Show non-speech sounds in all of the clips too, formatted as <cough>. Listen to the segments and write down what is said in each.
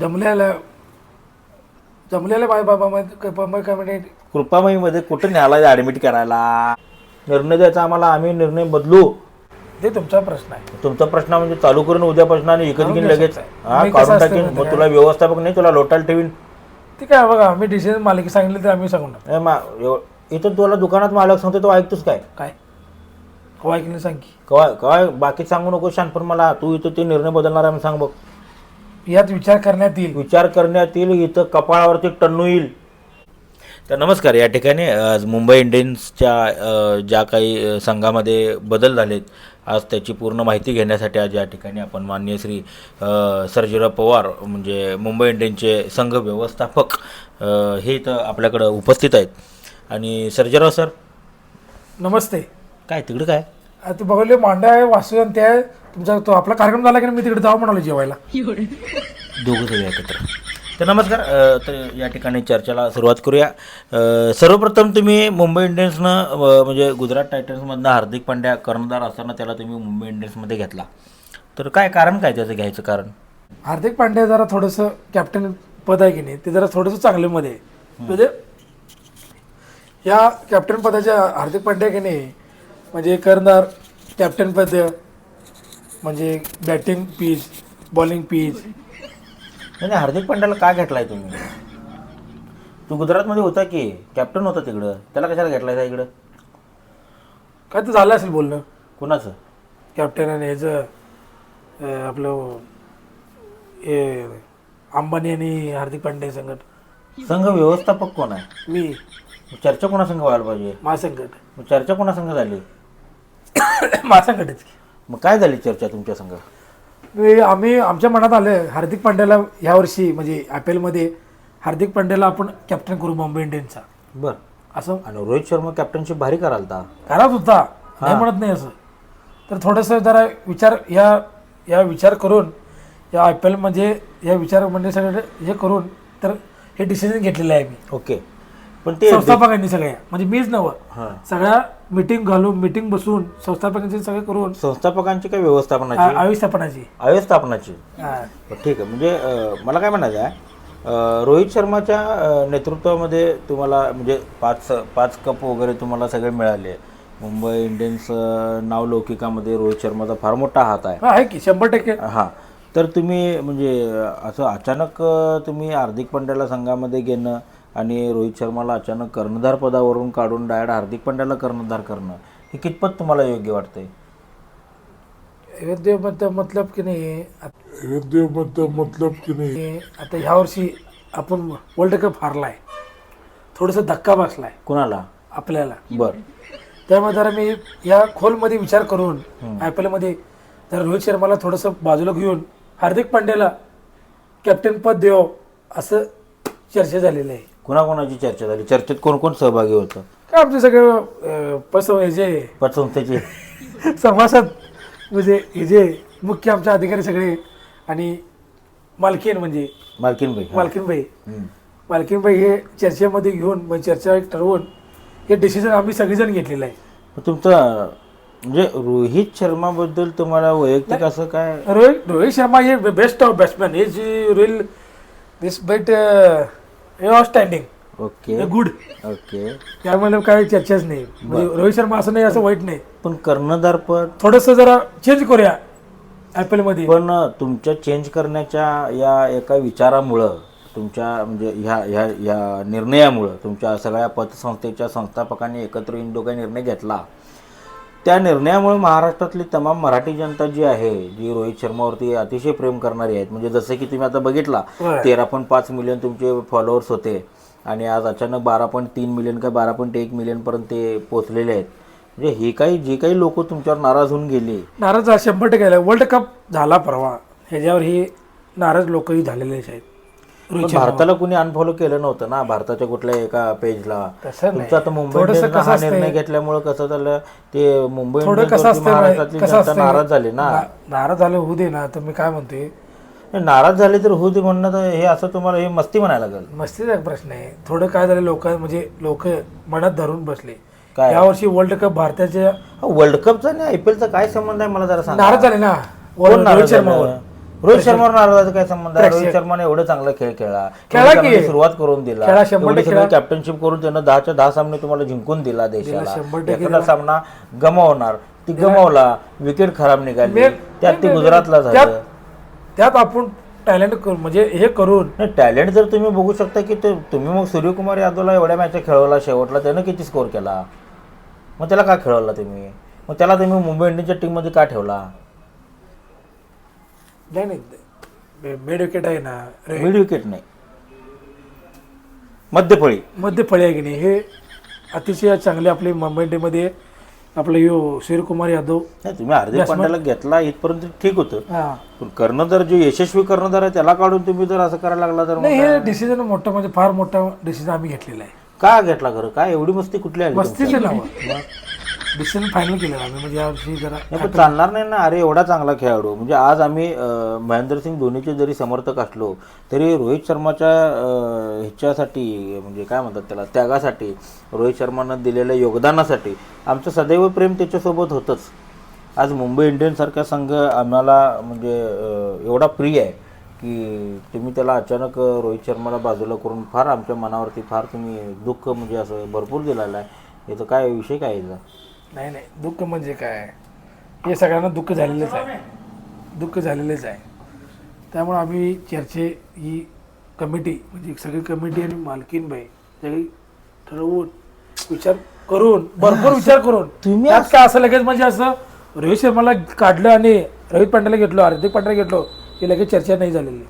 जमलेल्या जमलेल्या बाय बाबा मुंबई कमिटी कृपामईमध्ये कुठं न्यायला ॲडमिट करायला? निर्णय द्यायचा आम्हाला आम्ही निर्णय बदलू. ते तुमचा प्रश्न आहे. तुमचा प्रश्न म्हणजे चालू करून उद्यापासून आणि काढून घेऊन लगेच. हा काढून टाकीन. मग तुला व्यवस्थापक नाही तुला लोटायला ठेवीन. ते काय बघा आम्ही डिसिजन मालिकी सांगितलं तर आम्ही एव- इथं तुला दुकानात मालक सांगतो तो ऐकतोस काय? काय? हो ऐकलं सांग की. काय काय बाकी सांगू नको शानपण मला तू इथं ते निर्णय बदलणार आहे सांग बघ. यात विचार करण्यात येईल. विचार करण्यात येईल इथं कपाळावरती टन्नू येईल. तर नमस्कार या ठिकाणी आज मुंबई इंडियन्सच्या ज्या काही संघामध्ये बदल झालेत आज त्याची पूर्ण माहिती घेण्यासाठी आज या ठिकाणी आपण माननीय श्री सर्जेराव पवार म्हणजे मुंबई इंडियन्सचे संघ व्यवस्थापक हे इथं आपल्याकडं उपस्थित आहेत. आणि सर्जेराव सर? नमस्ते. काय तिकडे काय? ते बघले मांडा आहे वासू आणि ते आहे. तुमचा तो आपला कार्यक्रम झाला की नाही, मी तिकडे जाऊ म्हणालो जेवायला. दोघं सगळे एकत्र. तर नमस्कार अ, तर या ठिकाणी चर्चेला सुरुवात करूया. अ, सर्वप्रथम तुम्ही मुंबई इंडियन्सनं अ, म्हणजे गुजरात टायटन्समधनं हार्दिक पांड्या कर्णधार असताना त्याला तुम्ही मुंबई इंडियन्समध्ये घेतला. तर काय कारण काय त्याचं घ्यायचं कारण? हार्दिक पांड्या जरा थोडंसं कॅप्टन पद आहे की नाही ते जरा थोडंसं चांगल्यामध्ये आहे. म्हणजे या कॅप्टन पदाच्या हार्दिक पांड्या की नाही म्हणजे करणार कॅप्टन पद म्हणजे बॅटिंग पीच बॉलिंग पीच नाही हार्दिक पांड्याला का घेतलाय तुम्ही? तू गुजरातमध्ये होता की? कॅप्टन होता तिकडं. त्याला कशाला घेतलाय इकडं? काय तर झालं असेल बोलणं. कुणाचं? कॅप्टन आणि ह्याचं आपलं हे अंबानी आणि हार्दिक पांड्या संकट संघ व्यवस्थापक कोण आहे? मी. चर्चा कोणासंघ व्हायला पाहिजे? महासंकट मग चर्चा कोणासंघ झाली? की मग काय झाली चर्चा तुमच्या संघ मी आम्ही आमच्या मनात आलं हार्दिक पांड्याला यावर्षी म्हणजे आय पी एलमध्ये हार्दिक पांड्याला आपण कॅप्टन करू मुंबई इंडियन्सचा. बरं. असं? आणि रोहित शर्मा कॅप्टनशिप भारी करालता करत होता. नाही म्हणत नाही असं. तर थोडंसं जरा विचार या या विचार करून या आय पी एलमध्ये या विचार म्हणजे सगळं हे करून तर हे डिसिजन घेतलेलं आहे मी. ओके. पण ते संस्थापकांनी सगळ्या. म्हणजे मीच नवं सगळ्या मिटिंग घालून मिटिंग बसून संस्थापकांचे सगळे करून संस्थापकांची काय व्यवस्थापनाची? आयुष्यपणाची अव्यवस्थापनाची. बरं, ठीक आहे. म्हणजे अं, मला काय म्हणायचं आहे अं, रोहित शर्माच्या अं, नेतृत्वामध्ये तुम्हाला म्हणजे पाच पाच कप वगैरे तुम्हाला सगळे मिळाले. मुंबई इंडियन्स अं, नावलौकिकामध्ये रोहित शर्माचा फार मोठा हात आहे. हा, आहे की शंभर टक्के. हां. तर तुम्ही म्हणजे असं अचानक अं, तुम्ही हार्दिक पंड्याला संघामध्ये घेणं आणि रोहित शर्माला अचानक कर्णधार पदावरून काढून डायरेक्ट हार्दिक पंड्याला कर्णधार करणं हे कितपत तुम्हाला योग्य वाटतंय? वैद्य मत- मतलब की नाही वैद्य मत मतलब की नाही. आता ह्या वर्षी आपण वर्ल्ड कप हारलाय. थोडंसं धक्का बसलाय. कुणाला? आपल्याला. बरं. त्यामुळे जरा मी या खोलमध्ये विचार करून आय पी एलमध्ये जरा रोहित शर्माला थोडंसं बाजूला घेऊन हार्दिक पांड्याला कॅप्टन पद देव असं चर्चा झालेलं आहे. कुणाकुणाची चर्चा झाली? चर्चेत कोण कोण सहभागी होतं? काय आमचे सगळे अं, पस जे पतसंस्थेचे. <laughs> सभासद म्हणजे हे जे मुख्य आमचे अधिकारी सगळे आणि मालकीन म्हणजे मालकीनबाई हा. मालकीनबाई हम्म. मालकीनबाई हे चर्चेमध्ये घेऊन म्हणजे चर्चा एक ठरवून हे डिसिजन आम्ही सगळेजण घेतलेलं आहे. मग तुमचं म्हणजे रोहित शर्माबद्दल तुम्हाला वैयक्तिक असं काय? रोहित रोहित शर्मा हे बेस्ट ऑफ बॅट्समॅन हे जी Rohil this bet standing okay good okay त्यामुळे काही चर्चाच नाही. म्हणजे रोहित शर्मा असं नाही असं वाईट नाही. पण कर्णधार पद थोडंसं जरा चेंज करूया आय पी एलमध्ये पण तुमच्या चेंज करण्याच्या या एका विचारामुळं तुमच्या म्हणजे ह्या ह्या ह्या निर्णयामुळं तुमच्या सगळ्या पतसंस्थेच्या संस्थापकांनी एकत्र येऊन जो काही निर्णय घेतला. त्या निर्णयामुळे महाराष्ट्रातली तमाम मराठी जनता जी आहे जी रोहित शर्मावरती अतिशय प्रेम करणारी आहेत म्हणजे जसं की तुम्ही आता बघितला. तेरा पॉईंट पाच मिलियन तुमचे फॉलोअर्स होते आणि आज अचानक बारा पॉईंट तीन मिलियन का बारा पॉईंट एक मिलियनपर्यंत ते पोचलेले आहेत. म्हणजे हे काही जे काही लोक तुमच्यावर नाराज होऊन गेले. नाराज शंभर टक्के वर्ल्ड कप झाला परवा. ह्याच्यावर ही नाराज लोकही झालेलेच आहेत. पण भारताला कुणी अनफॉलो केलं नव्हतं ना. भारताच्या कुठल्या एका पेजला. तुमचं आता मुंबई हा निर्णय घेतल्यामुळे कसं झालं? ते मुंबई महाराष्ट्रातली जनता नाराज झाली ना. नाराज झाले होऊ दे ना. तर मी काय म्हणतोय? हे नाराज झाले तर होऊ दे म्हणणं तर हे असं तुम्हाला हे मस्ती म्हणायला लागेल. मस्तीचा एक प्रश्न आहे. थोडं काय झालं लोक म्हणजे लोक मनात धरून बसले. काय? यावर्षी वर्ल्ड कप भारताच्या वर्ल्ड कपचा आणि आय पी एलचा काय संबंध आहे मला जरा सांगा. नाराज झाले ना. रोहित शर्मावर? रोहित शर्मावर नाराजाचा काय संबंध आहे. रोहित शर्माने एवढं चांगलं खेळ खेळला. खेळा की. सुरुवात करून दिला. कॅप्टनशिप करून त्यानं दहाच्या दहा सामने तुम्हाला जिंकून दिला देशाला. सामना गमावणार. ती गमावला विकेट खराब निघाली. त्यात ती गुजरातला झालं. त्यात आपण टॅलेंट म्हणजे हे करून नाही टॅलेंट जर तुम्ही बघू शकता की ते तुम्ही मग सूर्यकुमार यादवला एवढ्या मॅच खेळवला शेवटला त्यानं किती स्कोर केला? मग त्याला का खेळवला तुम्ही? मग त्याला तुम्ही मुंबई इंडियन्सच्या टीममध्ये का ठेवला? नाही नाही आहे ना रे- मिड विकेट नाही. मध्यफळी मध्य फळी आहे की नाही? हे अतिशय चांगले आपले मुंबई इंडियनमध्ये आपलं यो सूर्यकुमार यादव नाही तुम्ही हार्दिक पांड्याला घेतला इथपर्यंत ठीक होतं. पण कर्णधार जो यशस्वी कर्णधार आहे त्याला काढून तुम्ही जर असं करायला लागला तर नाही हे डिसिजन मोठं म्हणजे फार मोठा डिसिजन आम्ही घेतलेला आहे. का घेतला खरं? काय एवढी मस्ती कुठली तुमची? मस्तीचे नाव. डिसिजन फायनल केलेलं आम्ही म्हणजे यावर्षी जरा नाही पण चालणार नाही ना. अरे एवढा चांगला खेळाडू. म्हणजे आज आम्ही अं, महेंद्रसिंग धोनीचे जरी समर्थक असलो तरी रोहित शर्माच्या अं, ह्याच्यासाठी म्हणजे काय म्हणतात त्याला त्यागासाठी रोहित शर्मानं दिलेल्या योगदानासाठी आमचं सदैव प्रेम त्याच्यासोबत होतंच. आज मुंबई इंडियन्ससारखा संघ आम्हाला म्हणजे अं, एवढा प्रिय आहे की तुम्ही त्याला अचानक अं, रोहित शर्माला बाजूला करून फार आमच्या मनावरती फार तुम्ही दुःख म्हणजे असं भरपूर दिलेलं आहे. याचं काय विषय काय याचा? नाही नाही. दुःख म्हणजे काय? हे सगळ्यांना दुःख झालेलंच आहे. दुःख झालेलेच आहे. त्यामुळे आम्ही चर्चे ही कमिटी म्हणजे सगळी कमिटी आणि मालकीन बाई सगळी ठरवून विचार करून भरपूर विचार करून. <laughs> तुम्ही त्यात काय असं लगेच म्हणजे असं रोहित शर्माला काढलं आणि रोहित पांड्याला घेतलो हार्दिक पांड्याला घेतलो की लगेच चर्चा नाही झालेली.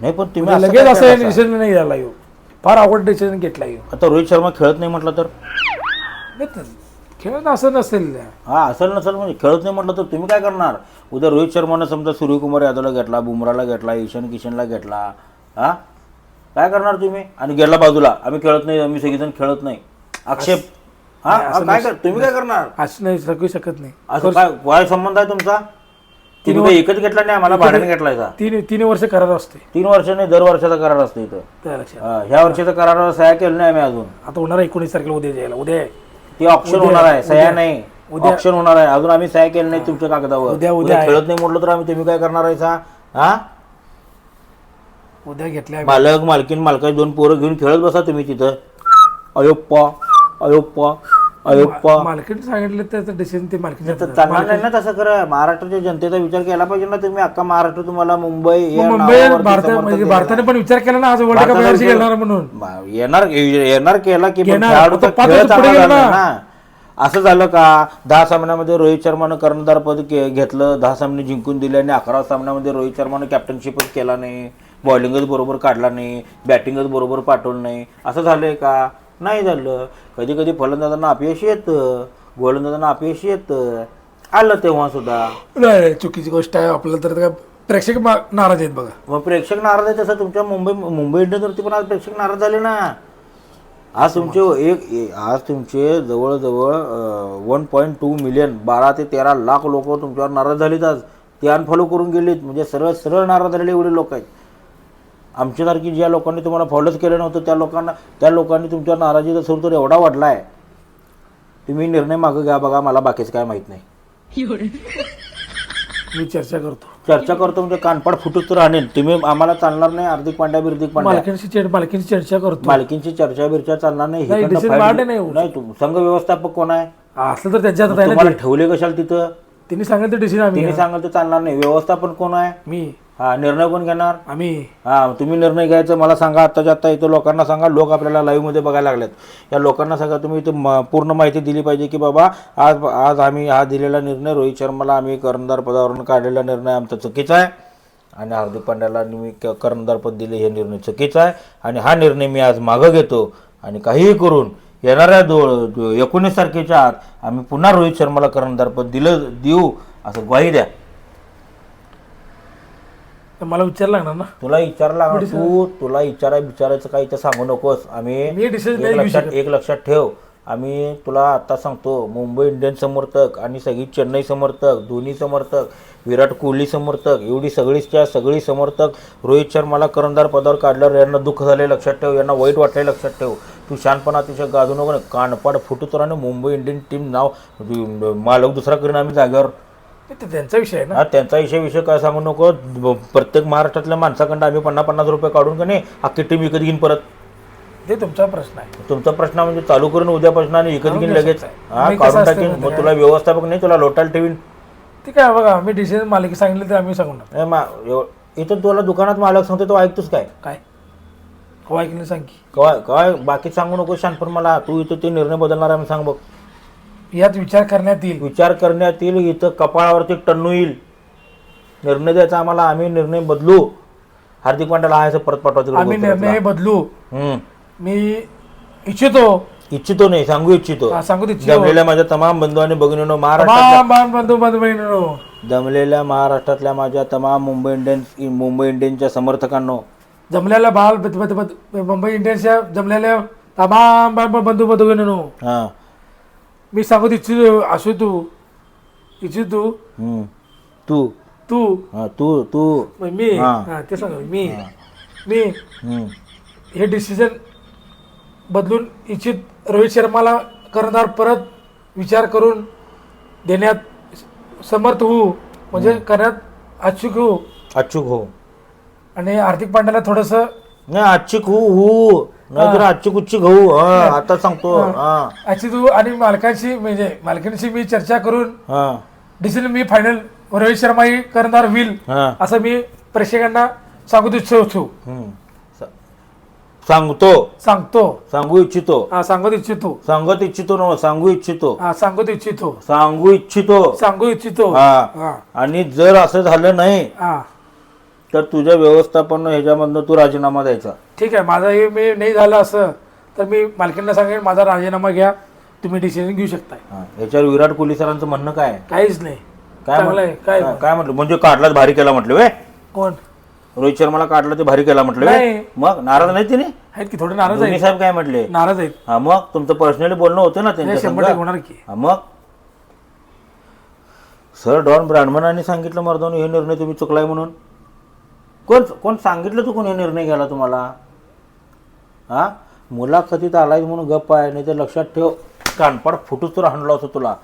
नाही पण तुम्ही म्हणजे लगेच असं डिसिजन नाही झाला येऊ फार आवड डिसिजन घेतला येऊ आता रोहित शर्मा खेळत नाही म्हटलं तर नाही खेळणं असं नसेल. हा असेल नसेल म्हणजे खेळत नाही म्हटलं तर तुम्ही काय करणार? उद्या रोहित शर्मानं समजा सूर्यकुमार यादवला घेतला बुमराला घेतला ईशान किशनला घेतला हा? काय करणार तुम्ही? आणि गेला बाजूला आम्ही खेळत नाही आम्ही सगळेजण खेळत नाही. आक्षेप. हा हा, काय कर तुम्ही काय करणार? असं नाही शकू शकत नाही. असं काय काय संबंध आहे तुमचा? तुम्ही काही एकच घेतला नाही आम्हाला भाड्याने घेतलाय का? तीन तीन वर्ष करार असते. तीन वर्षाने दर वर्षाचा करार असतो इथं. त्या लक्षात हा, ह्या वर्षीचा करारावर सह्या केलं नाही आम्ही अजून. आता होणार एकोणीस तारखेला उद्या जायला उद्या आहे. ती ऑप्शन होणार आहे सह्या नाही. ऑप्शन होणार आहे. अजून आम्ही सह्या केलं नाही तुमच्या कागदावर. उद्या- उद्या. खेळत नाही म्हटलं तर आम्ही तुम्ही काय करणार आहे सा हा? उद्या घेतल्या मालक मालकीन मालकाची दोन पोरं घेऊन खेळत बसा तुम्ही तिथं. अयोप्पा अयोप्पा. अयोप्पा मालकीने सांगितलं त्याचं डिसिजन ते मालकीने तर नाही ना तसं खरं महाराष्ट्राच्या जनतेचा विचार केला पाहिजे ना तुम्ही. अख्खा महाराष्ट्र तुम्हाला मुंबई या मुंबई नावावरती भारत समर्थन म्हणजे. भारताने पण विचार केला ना आज वर्ल्ड कप भारताने यावर्षी विचार- घेणार म्हणून. बा- येणार येणार केला की पण घेणार. खेळाडूचा आता पाच खेळ वर्ष पुढे चांगला गेला. झाला ना. ना असं झालं का? दहा सामन्यामध्ये रोहित शर्मानं कर्णधार पद के- घेतलं. दहा सामने जिंकून दिले आणि अकरा सामन्यामध्ये रोहित शर्मानं कॅप्टनशिपच केला नाही. बॉलिंगच बरोबर काढला नाही. बॅटिंगच बरोबर पाठवलं नाही. असं झालंय का? नाही झालं. कधी कधी फलंदाजांना अपयश येतं. गोलंदाजांना अपयश येतं. आलं तेव्हा सुद्धा. नाही नाही, चुकीची गोष्ट आहे. आपल्याला तर काय प्रेक्षक मा- नाराज आहेत बघा. मग प्रेक्षक नाराज आहे तसं तुमच्या मुंबई मुंबई इंडियन्सवरती पण आज प्रेक्षक नाराज झाले ना. आज तुमचे एक ए- आज तुमचे जवळजवळ वन पॉईंट टू मिलियन बारा ते तेरा लाख लोक तुमच्यावर नाराज झालीत आज. ते अनफॉलो करून गेलीत. म्हणजे सरळ सरळ नाराज झालेले एवढे लोक आहेत. आमच्यासारखी ज्या लोकांनी तुम्हाला फॉलोच केलं नव्हतं त्या लोकांना त्या लोकांनी तुमच्या नाराजीचा सूर तर एवढा वाढला आहे तुम्ही निर्णय मागं घ्या बघा मला बाकीचं काय माहीत नाही. मी चर्चा करतो. चर्चा करतो म्हणजे कानपाड फुटूच तर आणेल. तुम्ही आम्हाला चालणार नाही हार्दिक पांड्या बिर्दिक पांड्या. मालकींशी चर्चा मालकींशी चर्चा करतो. मालकींची चर्चा बिर्चा चालणार नाही नाही, इकडनं decision फाईट- वाढ नाही होत. नाही तू संघ व्यवस्थापक कोण आहे? असलं तर त्यांच्या तुम्हाला. ठेवले कशाला तिथं? त्यांनी सांगितलं डिसिजन आम्ही तिने सांगत तर चालणार नाही. व्यवस्थापन कोण आहे? मी. हा निर्णय कोण घेणार? आम्ही. हा तुम्ही निर्णय घ्यायचं मला सांगा आत्ताच्या आत्ता इथं लोकांना सांगा. लोक आपल्याला लाईव्हमध्ये बघायला लागलेत. या लोकांना सांगा तुम्ही इथं म- पूर्ण माहिती दिली पाहिजे की बाबा आज आज आम्ही हा दिलेला निर्णय रोहित शर्माला आम्ही कर्णधार पदावरून काढलेला निर्णय आमचा चुकीचा आहे. आणि हार्दिक पांड्याला मी क- कर्णधार पद दिले हे निर्णय चुकीचा आहे. आणि हा निर्णय मी आज मागं घेतो. आणि काहीही करून येणाऱ्या दो एकोणीस तारखेच्या आत आम्ही पुन्हा रोहित शर्माला कर्णधार पद दिलं देऊ असं ग्वाही द्या. तर मला विचार लागणार ना? तुला विचारला ना तू. तुला विचाराय विचारायचं काही तर सांगू नकोस. आम्ही मी एक घेऊ लक्षात एक लक्षात ठेव. आम्ही तुला आता सांगतो मुंबई इंडियन्स समर्थक आणि सगळी चेन्नई समर्थक धोनी समर्थक विराट कोहली समर्थक एवढी सगळीच्या सगळी समर्थक रोहित शर्माला कर्णधार पदावर काढल्यावर यांना दुःख झाले लक्षात ठेव. यांना वाईट वाटले लक्षात ठेव. तू शानपणा अतिशय गाजू नको. ना. कानपाड फुटू तर आणि मुंबई इंडियन टीम नाव मालक दुसरा करीन आम्ही जागेवर. ते त्यांचा विषय आहे ना. हा त्यांचा विषय विषय काय सांगू नको. ब- प्रत्येक महाराष्ट्रातल्या माणसाकडं आम्ही पन्नास पन्नास रुपये काढून का नाही अख्खी टीम विकत घेईन परत. ते तुमचा प्रश्न आहे. तुमचा प्रश्न म्हणजे चालू करून उद्यापासून आणि विकत घेईन लगेच. हा मी कसं काढून असतं टाकीन. माहिती मग तुला व्यवस्थापक नाही तुला लोटायला ठेवीन. ते काय बघा आम्ही डिसिजन मालिकी सांगितलं तर आम्ही ए मा एव- इथं तुला दुकानात मालक सांगतो तो ऐकतोस काय? काय? हो ऐकलं सांग की. काय काय बाकी सांगू नको शानपण मला. तू इथं ते निर्णय बदलणार आहे म्हणून सांग बघ. यात विचार करण्यात येईल. विचार करण्यात येईल इथं कपाळावरती टन्नू येईल. निर्णय द्यायचा आम्हाला आम्ही निर्णय बदलू. हार्दिक पांड्याला आहे असं परत पाठवायचं आम्ही निर्णय बदलू. हम्म. मी इच्छितो. इच्छितो नाही सांगू इच्छितो. हा, सांगू इच्छितो. जमलेल्या माझ्या तमाम बंधू आणि भगिनीनो महाराष्ट्रात तमाम बांध बंधू बंधू बहिणींनो, जमलेल्या महाराष्ट्रातल्या माझ्या तमाम मुंबई इंडियन्स मुंबई इंडियन्सच्या समर्थकांनो. जमलेल्या बाल मुंबई इंडियन्सच्या जमलेल्या तमाम बांध बंधू बंधू बहिणींनो, हां. मी सांगू इच्छितो असू तू. इच्छितो हम्म. तू. तू. हां तू तू. मग मी. हा. हा, ते सांग मी. मी. हम्म. हे डिसिजन बदलून इच्छित रोहित शर्माला कर्णधार परत विचार करून देण्यात समर्थ होऊ. म्हणजे करण्यात अचूक होऊ. अचूक हो आणि हार्दिक पांड्याला थोडंसं नाही अचूक हो. हो नाहीतर उच्चूक हो हा. आता सांगतो. हा. अचित होऊ आणि मालकांशी म्हणजे मालकांशी मी चर्चा करून हा. डिसिजन मी फायनल रोहित शर्मा ही कर्णधार होईल हा. असं मी प्रेक्षकांना सांगू इच्छितो. हम्म. सा- सांगतो. सांगतो. सांगू इच्छितो. हा सांगू इच्छितो. सांगत इच्छितो ना सांगू इच्छितो. हा सांगू इच्छितो. सांगू इच्छितो. सांगू इच्छितो. हा. हा. आणि जर असं झालं नाही हा. तर तुझ्या व्यवस्थापन ह्याच्यामधनं तू राजीनामा द्यायचा. ठीक आहे माझा हे मी नाही झालं असं तर मी मालकींना सांगेन माझा राजीनामा घ्या तुम्ही डिसिजन घेऊ शकताय. हा. ह्याच्यावर विराट कोहली सरांचं म्हणणं काय आहे? काहीच नाही. काय चांगलं आहे म्हण- काय काय- काय म्हटलं? म्हणजे काढलाच भारी केला म्हटलं वे कोण? रोहित शर्माला काढलं ते भारी केला म्हटलं नाही. मग नाराज नाही तिने? आहेत की थोडे नाराज धोनी आहेत साहेब काय म्हटले? नाराज आहेत. हा मग तुमचं पर्सनली बोलणं होतं ना त्यांच्या शंभर संग? टक्के होणार की. हा मग? सर डॉन ब्राह्मणांनी सांगितलं मर्दान हे निर्णय तुम्ही चुकलाय म्हणून. कोण कोण सांगितलं तू कोण हे निर्णय घ्यायला तुम्हाला? हा? मुलाखतीत आलाय म्हणून गप्प आहे नाही तर लक्षात ठेव. कानपाड फुटूच तर हाणला होता तुला.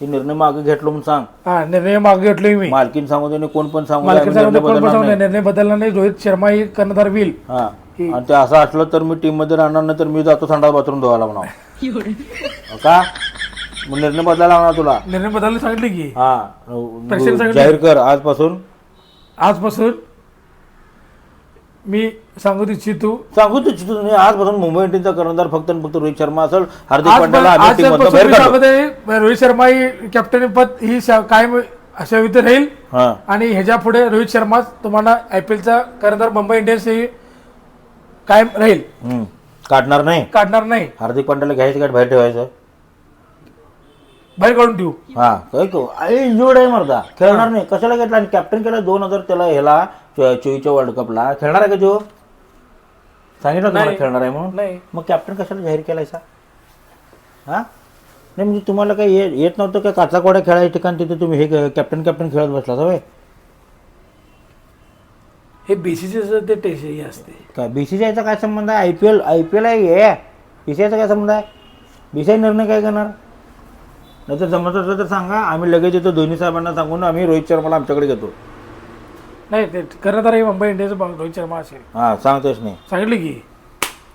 हे निर्णय मागे घेतलो म्हणून सांग. हा निर्णय मागे घेतलोय मी. मालकीन सांगू दे कोण पण सांगू दे, मालकी आम्ही निर्णय कोण पण बदलणार सांगू नाही. निर्णय बदलला नाही. रोहित शर्मा ही कर्णधार होईल. हा. आणि ते असं असलं तर मी टीममध्ये राहणार नाही तर मी जातो संडास बाथरूम धुवायला म्हणा का? मग निर्णय बदलायला लागणार तुला. निर्णय बदलायला सांगितले की. हा. जाहीर कर आजपासून. आजपासून. मी सांगू इच्छितो. सांगू तुझी तुम्ही. आजपासून मुंबई इंडियन्सचा कर्णधार फक्त आणि फक्त रोहित शर्मा असेल हार्दिक पांड्याला आम्ही बाहेर काढू रोहित शर्मा ही कॅप्टन पद ही शा- कायम अशा इथे राहील. हा. आणि ह्याच्या पुढे रोहित शर्मा तुम्हाला आय पी एलचा कर्णधार मुंबई इंडियन्स ही कायम राहील. हम्म. काढणार नाही. काढणार नाही. हार्दिक पांड्याला घ्यायचं काय बाहेर ठेवायचं? बाहेर काढून ठेवू. हा. काय तो? इंजुर्ड आहे मर्दा. खेळणार नाही. कशाला घेतला? आणि कॅप्टन केला दोन हजार त्याला ह्याला. चो- चोवीसच्या वर्ल्ड कपला खेळणार आहे का तो सांगितलं तुम्हाला नाही. खेळणार आहे म्हणून. नाही. मग कॅप्टन कशाला जाहीर केलायचा हा? नाही म्हणजे तुम्हाला काही ये- येत नव्हतं का काचा कोड्या खेळायच्या ठिकाणी तिथे तुम्ही हे कॅप्टन कॅप्टन खेळत बसला होय? हे बीसीसीचं ते टेस्ट हे असते. काय बी सी आयचा काय संबंध आहे? I P L I P L आहे हे बी सी आयचा काय संबंध आहे? बी सी आय निर्णय काय करणार? नाही तर जमत असलं तर सांगा. आम्ही लगेच येतो धोनी साहेबांना सांगून आम्ही रोहित शर्माला आमच्याकडे घेतो. नाही ते कर्णधार हे मुंबई इंडियन्सचं रोहित शर्मा असेल हां सांगतोच नाही सांगितले की.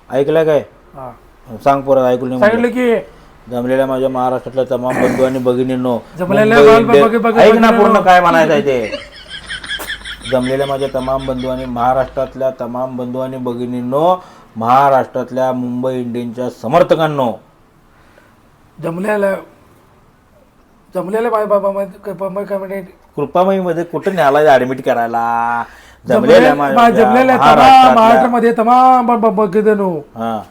ऐकलं काय? हा. सांग परत ऐकलं नाही सांगितलं म्हणजे. की. जमलेल्या माझ्या महाराष्ट्रातल्या तमाम बंधू आणि भगिनींनो जमलेल्या मुंबई बाल- इंडियन- बघ- बघ- ऐक ना. पूर्ण काय म्हणायचं आहे ते. जमलेल्या माझ्या तमाम बंधू आणि महाराष्ट्रातल्या तमाम बंधू आणि भगिनींनो महाराष्ट्रातल्या मुंबई इंडियन्सच्या समर्थकांनो. जमलेल्या जमलेल्या बाय बाबा मुंबई कमिटी कृपामयीमध्ये कुठं न्यायला ऍडमिट करायला? जमलेल्या जमलेल्या माझ्या जमलेल्या तमाम महाराष्ट्रातल्या महाराष्ट्रामध्ये तमाम ब- ब- बघितलं हा.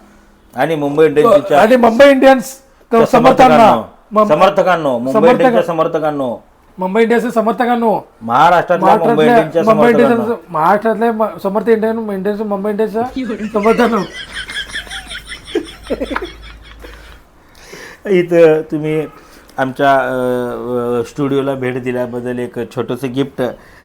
आणि मुंबई इंडियन्सच्या आणि मुंबई इंडियन्स त्या समर्थकांना. समर्थकांनो. मुं- समर्थकांनो. मुंबई समर्थक- इंडियन्सच्या समर्थकांनो. मुंबई इंडियन्सचे समर्थकांनो. महाराष्ट्रातल्या मुंबई महाराष्ट्रातल्या इंडियन्सच्या मुंबई समर्थकांनो. इंडियन्स महाराष्ट्रातल्या म- समर्थ इंडियन इंडियन्स मुंबई इंडियन्सच्या समर्थकांनो. इथं तुम्ही आमच्या स्टुडिओला भेट दिल्याबद्दल एक छोटंसं गिफ्ट